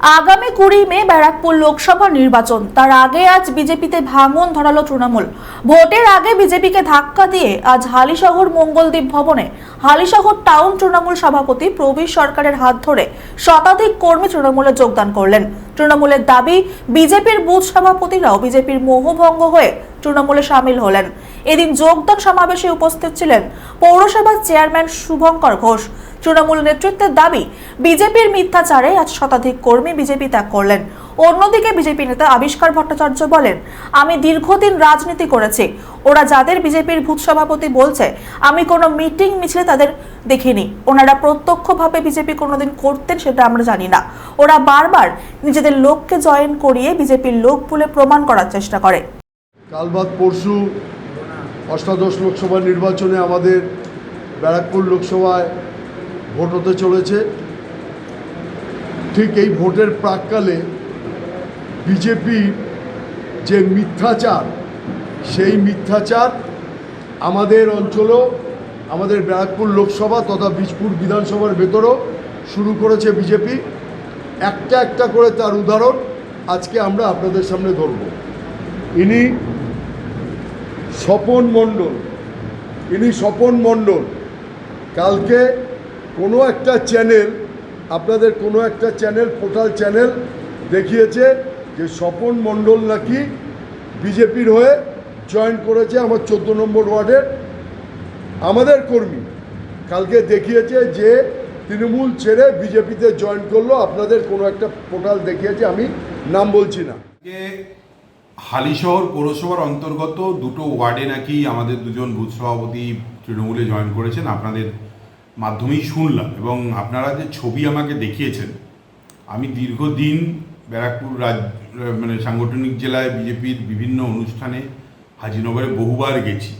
আগামী কুড়ি মে ব্যারাকপুর লোকসভা নির্বাচন। তার আগে আজ বিজেপিতে ভাঙন ধরালো তৃণমূল। ভোটের আগে বিজেপিকে ধাক্কা দিয়ে আজ হালিশহর মঙ্গলদ্বীপ ভবনে। হালিশহর টাউন তৃণমূল সভাপতি প্রবীর সরকারের হাত ধরে শতাধিক কর্মী তৃণমূলে যোগদান করলেন। তৃণমূলের দাবি, বিজেপির বুথ সভাপতিরাও বিজেপির মোহভঙ্গ হয়ে তৃণমূলে সামিল হলেন। এদিন যোগদান সমাবেশে উপস্থিত ছিলেন পৌরসভার চেয়ারম্যান শুভঙ্কর ঘোষ। তৃণমূল নেতৃত্বের দাবি বিজেপির মিথ্যাচারে আজ শতাধিক কর্মী বিজেপি ত্যাগ করলেন। অন্যদিকে বিজেপি নেতা আবিষ্কার ভট্টাচার্য বলেন, আমি দীর্ঘদিন রাজনীতি করেছি। ওরা যাদের বিজেপির ভূত সভাপতি বলছে, আমি কোনো মিটিং মিছিলে তাদের দেখিনি। ওনারা প্রত্যক্ষভাবে বিজেপি কোনোদিন করতেন সেটা আমরা জানি না। ওরা বারবার নিজেদের লোককে জয়েন করিয়ে বিজেপির লোক বলে প্রমাণ করার চেষ্টা করে। কাল বাদ পরশু অষ্টাদশ লোকসভা নির্বাচনে আমাদের ব্যারাকপুর লোকসভায় ভোট হতে চলেছে। ঠিক এই ভোটের প্রাককালে বিজেপি যে মিথ্যাচার, সেই মিথ্যাচার আমাদের অঞ্চলেও, আমাদের ব্যারাকপুর লোকসভা তথা বীজপুর বিধানসভার ভেতরও শুরু করেছে বিজেপি। একটা একটা করে তার উদাহরণ আজকে আমরা আপনাদের সামনে ধরব। ইনি স্বপন মণ্ডল, ইনি স্বপন মণ্ডল। কালকে কোনো একটা চ্যানেল আপনাদের কোনো একটা চ্যানেল, পোর্টাল চ্যানেল দেখিয়েছে যে স্বপন মণ্ডল নাকি বিজেপির হয়ে জয়েন করেছে আমার চোদ্দ নম্বর ওয়ার্ডের আমাদের কর্মী। কালকে দেখিয়েছে যে তৃণমূল ছেড়ে বিজেপিতে জয়েন করল, আপনাদের কোনো একটা পোর্টাল দেখিয়েছে, আমি নাম বলছি না। আজকে হালিশহর পৌরসভার অন্তর্গত দুটো ওয়ার্ডে নাকি আমাদের দুজন বুথ সভাপতি তৃণমূলে জয়েন করেছেন, আপনাদের মাধ্যমেই শুনলাম এবং আপনারা যে ছবি আমাকে দেখিয়েছেন, আমি দীর্ঘদিন ব্যারাকপুর রাজ মানে সাংগঠনিক জেলায় বিজেপির বিভিন্ন অনুষ্ঠানে হাজিনগরে বহুবার গেছি।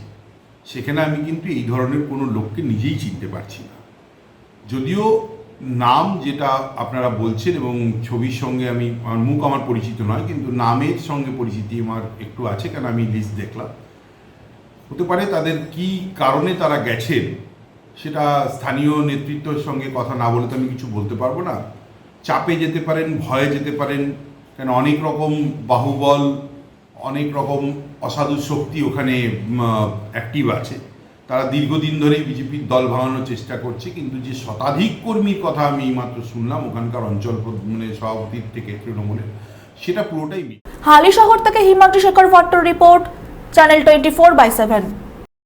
সেখানে আমি কিন্তু এই ধরনের কোনো লোককে নিজেই চিনতে পারছি না। যদিও নাম যেটা আপনারা বলছেন এবং ছবির সঙ্গে আমি, আমার মুখ আমার পরিচিত নয়, কিন্তু নামের সঙ্গে পরিচিতি আমার একটু আছে কারণ আমি লিস্ট দেখলাম। হতে পারে তাদের কি কারণে তারা গেছেন সেটা স্থানীয় নেতৃত্বের সঙ্গে কথা না বলে তো আমি কিছু বলতে পারব না। চাপে যেতে পারেন, ভয়ে যেতে পারেন, কেন অনেক রকম বাহুবল, অনেক রকম অসাধু শক্তি ওখানে অ্যাক্টিভ আছে। তারা দীর্ঘদিন ধরেই বিজেপির দল ভাঙানোর চেষ্টা করছে, কিন্তু যে শতাধিক কর্মীর কথা আমি মাত্র শুনলাম, ওখানকার অঞ্চল মানে সভাপতির থেকে তৃণমূলের, সেটা পুরোটাই মিথ্যা। হালিশহর থেকে Himadri Shekhar ভট্টর report, channel twenty four by seven.